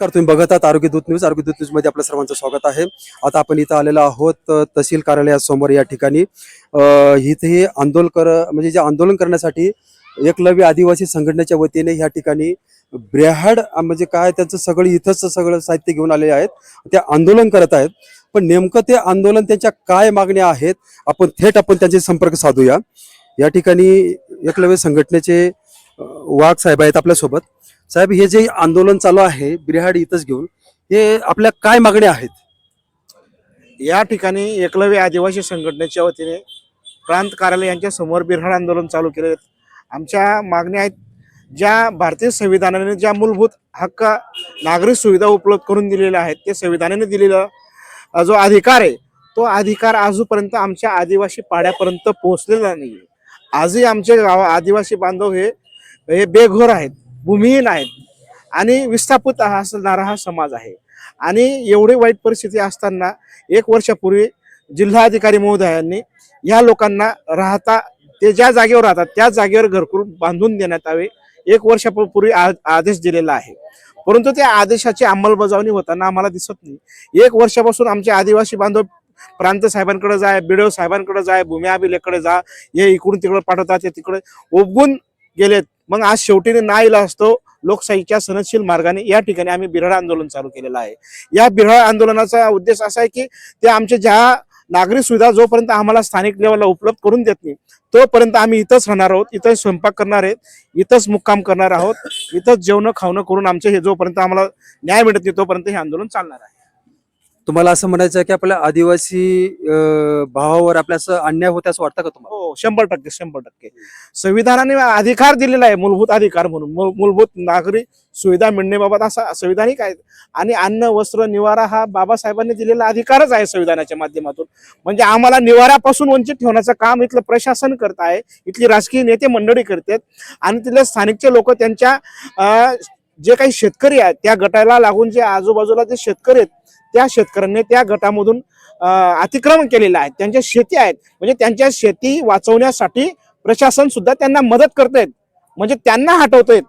तर तुम्ही बघत आहात आरोग्य दूत न्यूज. आरोग्य दूत न्यूजमध्ये आपल्या सर्वांचं स्वागत आहे. आता आपण इथं आलेलो आहोत तहसील कार्यालयासमोर या ठिकाणी. इथे हे आंदोलन कर म्हणजे जे आंदोलन करण्यासाठी एकलव्य आदिवासी संघटनेच्या वतीने या ठिकाणी ब्रेहाड म्हणजे काय त्यांचं सगळं इथंच सगळं साहित्य घेऊन आलेले आहेत. ते आंदोलन करत आहेत. पण नेमकं ते आंदोलन त्यांच्या काय मागण्या आहेत? आपण थेट आपण त्यांचे संपर्क साधूया. या ठिकाणी एकलव्य संघटनेचे वाघ साहेब आहेत आपल्यासोबत. साहेब हे जे आंदोलन चालू आहे बिरहाड इथंच घेऊन हे आपल्या काय मागण्या आहेत? या ठिकाणी एकलव्य आदिवासी संघटनेच्या वतीने प्रांत कार्यालय यांच्या समोर बिरहाड आंदोलन चालू केले आहेत. आमच्या मागण्या आहेत ज्या भारतीय संविधानाने ज्या मूलभूत हक्क नागरिक सुविधा उपलब्ध करून दिलेल्या आहेत ते संविधानाने दिलेला जो अधिकार आहे तो अधिकार आजपर्यंत आमच्या आदिवासी पाड्यापर्यंत पोहोचलेला नाही आजही आमचे गाव आदिवासी बांधव हे हे बेघोर आहेत. भूमिहीन आहेत आणि विस्थापित हा असणारा हा समाज आहे. आणि एवढी वाईट परिस्थिती असताना एक वर्षापूर्वी जिल्हाधिकारी महोदयांनी या लोकांना राहता ते ज्या जागेवर राहतात त्या जागेवर घरकुल बांधून देण्यात यावे एक वर्षापूर्वी आ- आदेश दिलेला आहे. परंतु त्या आदेशाची अंमलबजावणी होताना आम्हाला दिसत नाही. एक वर्षापासून आमचे आदिवासी बांधव प्रांत साहेबांकडे जाय बिडव साहेबांकडे जाय भूमी अभिलेखकडे जा हे इकडून तिकडे पाठवतात ते तिकडे उपगून गेलेत. मग आज शेवटी नाईला असतो लोकशाहीच्या सनदशील मार्गाने या ठिकाणी आम्ही बिरहाड आंदोलन चालू केलेलं आहे. या बिरहाळ आंदोलनाचा उद्देश असा आहे की ते आमच्या ज्या नागरिक सुविधा जोपर्यंत आम्हाला स्थानिक लेवलला उपलब्ध करून देत नाही तोपर्यंत आम्ही इथंच राहणार आहोत इथंच स्वयंपाक करणार आहेत इथंच मुक्काम करणार आहोत इथंच जेवण खावणं करून आमचे हे जोपर्यंत आम्हाला न्याय मिळत नाही तोपर्यंत हे आंदोलन चालणार आहे. तुम्हाला असं म्हणायचं आहे की आपल्या आदिवासी अं, भावावर आपल्या असं अन्याय होत असं वाटतं का तुम्हाला? हो शंभर टक्के शंभर टक्के. संविधानाने अधिकार दिलेला आहे मूलभूत अधिकार म्हणून. मूल- मूलभूत नागरी सुविधा मिळण्याबाबत असा संविधानिक आहे. आणि अन्न वस्त्र निवारा हा बाबासाहेबांनी दिलेला अधिकारच आहे संविधानाच्या माध्यमातून. म्हणजे आम्हाला निवाऱ्यापासून वंचित ठेवण्याचं काम इथलं प्रशासन करत आहे. इथली राजकीय नेते मंडळी करतात. आणि तिथले स्थानिकचे लोक त्यांच्या अं, जे काही शेतकरी आहेत त्या गटाला लागून जे आजूबाजूला जे शेतकरी आहेत त्या शेतकऱ्यांनी त्या गटामधून अतिक्रमण केलेलं आहे. त्यांच्या शेती आहेत. म्हणजे त्यांच्या शेती वाचवण्यासाठी प्रशासन सुद्धा त्यांना मदत करतायत म्हणजे त्यांना हटवतायत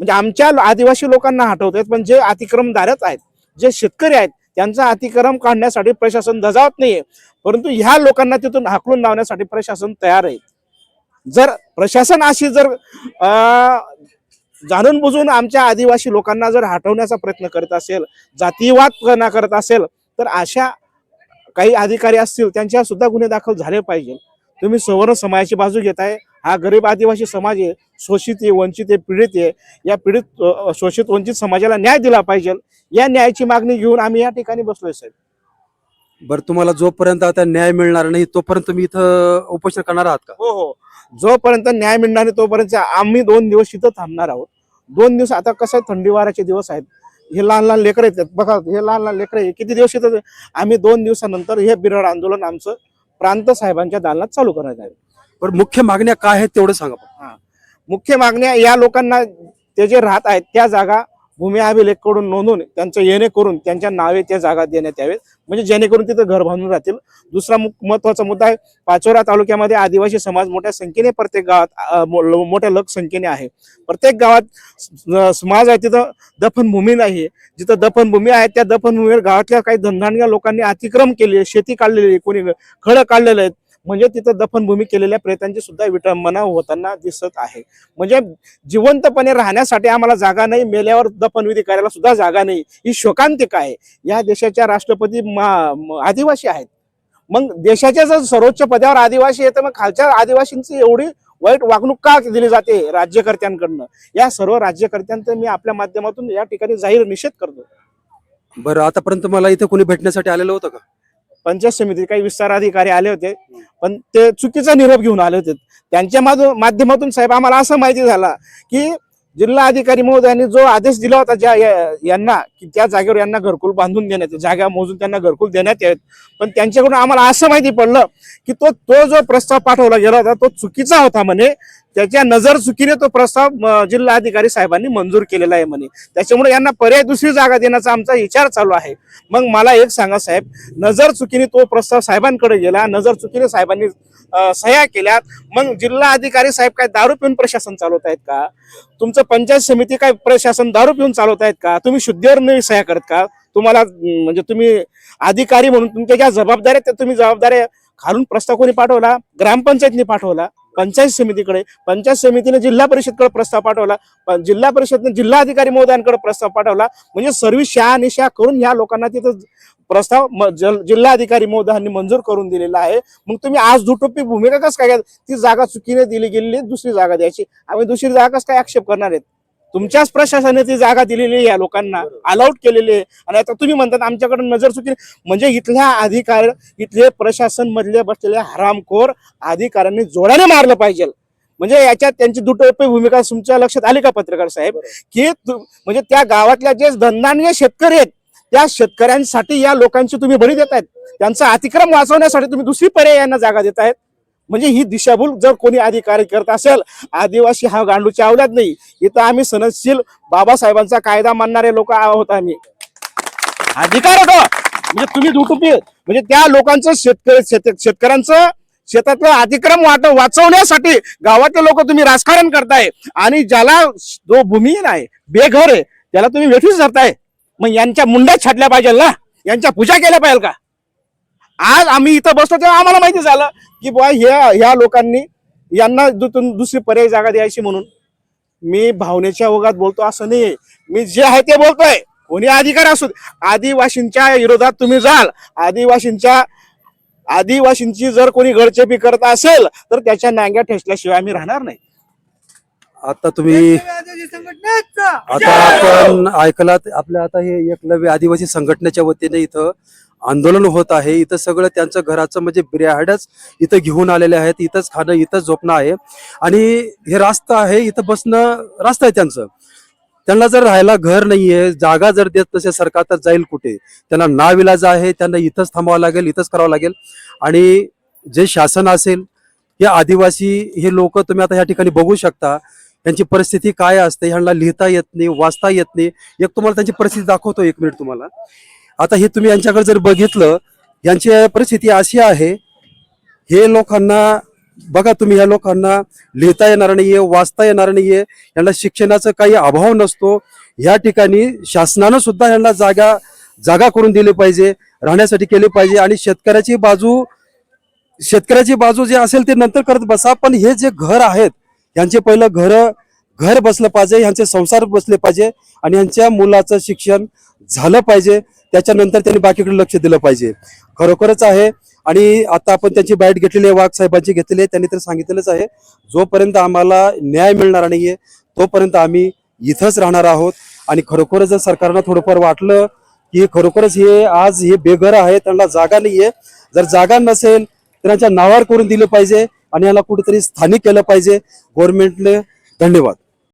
म्हणजे आमच्या आदिवासी लोकांना हटवतायत पण जे अतिक्रमदारच आहेत जे शेतकरी आहेत त्यांचा अतिक्रम काढण्यासाठी प्रशासन धजावत नाहीये. परंतु ह्या लोकांना तिथून हाकलून लावण्यासाठी प्रशासन तयार आहे. जर प्रशासन अशी जर जाणून बुजून आमच्या आदिवासी लोकांना जर हटवण्याचा प्रयत्न करत असेल जातीवाद करत असेल तर अशा काही अधिकारी असतील त्यांच्यावर सुद्धा गुन्हे दाखल झाले पाहिजे. तुम्ही सवर्ण समाजाची बाजू घेताय हा गरीब आदिवासी समाज आहे शोषित आहे वंचित आहे पीडित आहे या पीडित शोषित वंचित समाजाला न्याय दिला पाहिजे. या न्यायाची मागणी घेऊन आम्ही या ठिकाणी बसलोय साहेब. बरं तुम्हाला जोपर्यंत आता न्याय मिळणार नाही तोपर्यंत तुम्ही इथं उपोषण करणार आहात का? हो हो. जोपर्यंत न्याय मिळणार नाही तोपर्यंत आम्ही दोन दिवस इथं थांबणार आहोत दोन दिवस आता कसं आहे थंडी वाराचे दिवस आहेत हे लहान लहान लेकरं येतात बघा हे लहान लहान लेकरं. किती दिवस येतात आम्ही दोन दिवसानंतर हे बिरड आंदोलन आमचं प्रांत साहेबांच्या दालनात चालू करण्यात आहे बरं मुख्य मागण्या काय आहेत तेवढं सांगा पण. मुख्य मागण्या या लोकांना ते जे राहत आहेत त्या जागा भूमी अभिलेखकडून नोंदवून त्यांचं येणे करून त्यांच्या नावे त्या जागा देण्यात यावेत. म्हणजे जेणेकरून तिथं घर बांधून राहतील. दुसरा मुख- महत्त्वाचा मुद्दा आहे पाचोरा तालुक्यामध्ये आदिवासी समाज मोठ्या संख्येने प्रत्येक गावात मो- मोठ्या लोकसंख्येने आहे. प्रत्येक गावात समाज आहे तिथं दफनभूमी नाही जिथं दफनभूमी आहे त्या दफनभूमीवर गावातल्या काही धनधान्य लोकांनी अतिक्रम केले शेती काढलेली आहे, कोणी खडं काढलेलं आहेत म्हणजे तिथं दफनभूमी केलेल्या प्रेतांची सुद्धा विटंबना होताना दिसत आहे. म्हणजे जिवंतपणे राहण्यासाठी आम्हाला जागा नाही मेल्यावर दफनविधी करायला सुद्धा जागा नाही. ही शोकांतिका आहे. या देशाच्या राष्ट्रपती आदिवासी आहेत. मग देशाच्या जर सर्वोच्च पदावर आदिवासी आहे मग खालच्या आदिवासींची एवढी वाईट वागणूक का दिली जाते राज्यकर्त्यांकडनं? या सर्व राज्यकर्त्यांचा मी आपल्या माध्यमातून या ठिकाणी जाहीर निषेध करतो. बरं आतापर्यंत मला इथं कोणी भेटण्यासाठी आलेलं होतं का? पंचायत समिती काही विस्तार अधिकारी आले होते. पण ते चुकीचा निरोप घेऊन आले होते. त्यांच्या माध्यमातून साहेब आम्हाला असं माहिती झाला की जिल्हा अधिकारी महोदयांनी जो आदेश दिला होता ज्या यांना की त्या जागेवर यांना घरकुल बांधून देण्यात जागा मोजून त्यांना घरकुल देण्यात यावेत पण त्यांच्याकडून आम्हाला असं माहिती पडलं की तो तो जो प्रस्ताव पाठवला गेला होता तो चुकीचा होता म्हणे. त्याच्या नजर चुकीने तो प्रस्ताव जिल्हाधिकारी जिल्हा अधिकारी साहेबांनी मंजूर केलेला आहे म्हणे. त्याच्यामुळे यांना पर्याय दुसरी जागा देण्याचा आमचा विचार चालू आहे. मग मला एक सांगा साहेब नजर चुकीने तो प्रस्ताव साहेबांकडे गेला नजर चुकीने साहेबांनी सह्या केल्यात मग जिल्हा अधिकारी साहेब काय दारू पिऊन प्रशासन चालवत आहेत का? तुमचं पंचायत समिती काय प्रशासन दारू पिऊन चालवत आहेत का? तुम्ही शुद्धीवर नाही सह्या करत का? तुम्हाला म्हणजे तुम्ही अधिकारी म्हणून तुमच्या ज्या जबाबदाऱ्या त्या तुम्ही जबाबदाऱ्या खालून प्रस्ताव कोणी पाठवला? ग्रामपंचायतने पाठवला? पंचायत समितीकडे पंचायत समितीने जिल्हा परिषदकडे प्रस्ताव पाठवला जिल्हा परिषदने जिल्हा अधिकारी महोदयांकडे प्रस्ताव पाठवला म्हणजे सर्व शहानिशा करून ह्या लोकांना तिथं प्रस्ताव जिल्हाधिकारी महोदयांनी मंजूर करून दिलेला आहे. मग तुम्ही आज दुटोपी भूमिका कस काय ती जागा चुकीने दिली गेलेली दुसरी जागा द्यायची. आम्ही दुसरी जागा कस काय आक्षेप करणार आहेत? तुमच्याच प्रशासनाने ती जागा दिलेली आहे या लोकांना अलाउट केलेली आहे. आणि आता तुम्ही म्हणतात आमच्याकडे नजर चुकी म्हणजे इथल्या अधिकार इथले प्रशासन मधले बसलेले हरामखोर अधिकाऱ्यांनी जोराने मारलं पाहिजे. म्हणजे याच्यात त्यांची दुटोपी भूमिका तुमच्या लक्षात आली का पत्रकार साहेब? की म्हणजे त्या गावातल्या जे धंदानीय शेतकरी आहेत त्या शेतकऱ्यांसाठी या लोकांची तुम्ही बळी देत आहेत त्यांचा अतिक्रम वाचवण्यासाठी तुम्ही दुसरी पर्याय यांना जागा देत आहेत म्हणजे ही दिशाभूल जर कोणी अधिकारी करत असेल आदिवासी हा गांडूच्या आवल्यात नाही. इथं आम्ही सनदशील बाबासाहेबांचा कायदा मानणारे लोक आहोत आम्ही. अधिकार होतो म्हणजे तुम्ही दुटुपी म्हणजे त्या लोकांचं शेतकरी शेत- शेतकऱ्यांचं शेतातलं अतिक्रम वाट वाचवण्यासाठी गावातले लोक तुम्ही राजकारण करताय. आणि ज्याला जो भूमिहीन आहे बेघर आहे त्याला तुम्ही वेठीच धरताय. मग यांच्या मुंड्यात छाटल्या पाहिजे ना? यांच्या पूजा केल्या पाहिजे का? आज आम्ही इथं बसलो तेव्हा आम्हाला माहिती झालं की बुवा ह्या ह्या लोकांनी यांना दुसरी पर्याय जागा द्यायची म्हणून. मी भावनेच्या ओघात बोलतो असं नाही मी जे आहे ते बोलतोय. कोणी अधिकार असू आदिवासींच्या विरोधात तुम्ही जाल. आदिवासींच्या आदिवासींची जर कोणी गडचेपी करत असेल तर त्याच्या नांग्या ठेचल्याशिवाय आम्ही राहणार नाही. आता तुम्ही आता आपण ऐकलात आपल्या आता हे एकलव्य आदिवासी संघटनेच्या वतीने इथं आंदोलन होत आहे. इथं सगळं त्यांचं घराचं म्हणजे बिर्याडच इथं घेऊन आलेले आहेत. इथंच खाणं इथंच झोपणं आहे. आणि हे रास्ता आहे इथं बसणं रास्ता आहे त्यांचं. त्यांना जर राहायला घर नाहीये जागा जर देत नसेल सरकार तर जाईल कुठे? त्यांना नाविलाज आहे त्यांना इथंच थांबावं लागेल इथंच करावं लागेल. आणि जे शासन असेल हे आदिवासी हे लोक तुम्ही आता या ठिकाणी बघू शकता. त्यांची परिस्थिती काय असते? ह्यांना लिहिता येत नाही वाचता येत नाही. एक तुम्हाला त्यांची परिस्थिती दाखवतो एक मिनिट तुम्हाला. आता हे तुम्ही यांच्याकडे जर बघितलं यांची परिस्थिती अशी आहे हे लोकांना बघा तुम्ही या लोकांना लिहिता येणार नाहीये वाचता येणार नाहीये यांना शिक्षणाचा काही अभाव नसतो या ठिकाणी शासनानं सुद्धा यांना जागा जागा करून दिली पाहिजे राहण्यासाठी केली पाहिजे आणि शेतकऱ्याची बाजू शेतकऱ्याची बाजू जे असेल ते नंतर करत बसा पण हे जे घर आहेत यांचे पहिलं घर घर बसलं पाहिजे यांचे संसार बसले पाहिजे आणि यांच्या मुलाचं शिक्षण झालं पाहिजे त्याच्यानंतर त्यांनी बाकीकडे लक्ष दिलं पाहिजे. खरोखरच आहे. आणि आता आपण त्यांची बाईट घेतलेली आहे वाघ साहेबांची घेतलेली आहे. त्यांनी तर सांगितलेलंच आहे जोपर्यंत आम्हाला न्याय मिळणार नाहीये तोपर्यंत आम्ही इथंच राहणार आहोत. आणि खरोखरच जर सरकारनं थोडंफार वाटलं की खरोखरच हे आज हे बेघर आहे त्यांना जागा नाहीये. जर जागा नसेल तर त्यांच्या नावावर करून दिलं पाहिजे आणि याला कुठेतरी स्थानिक केलं पाहिजे. गव्हर्नमेंटने धन्यवाद.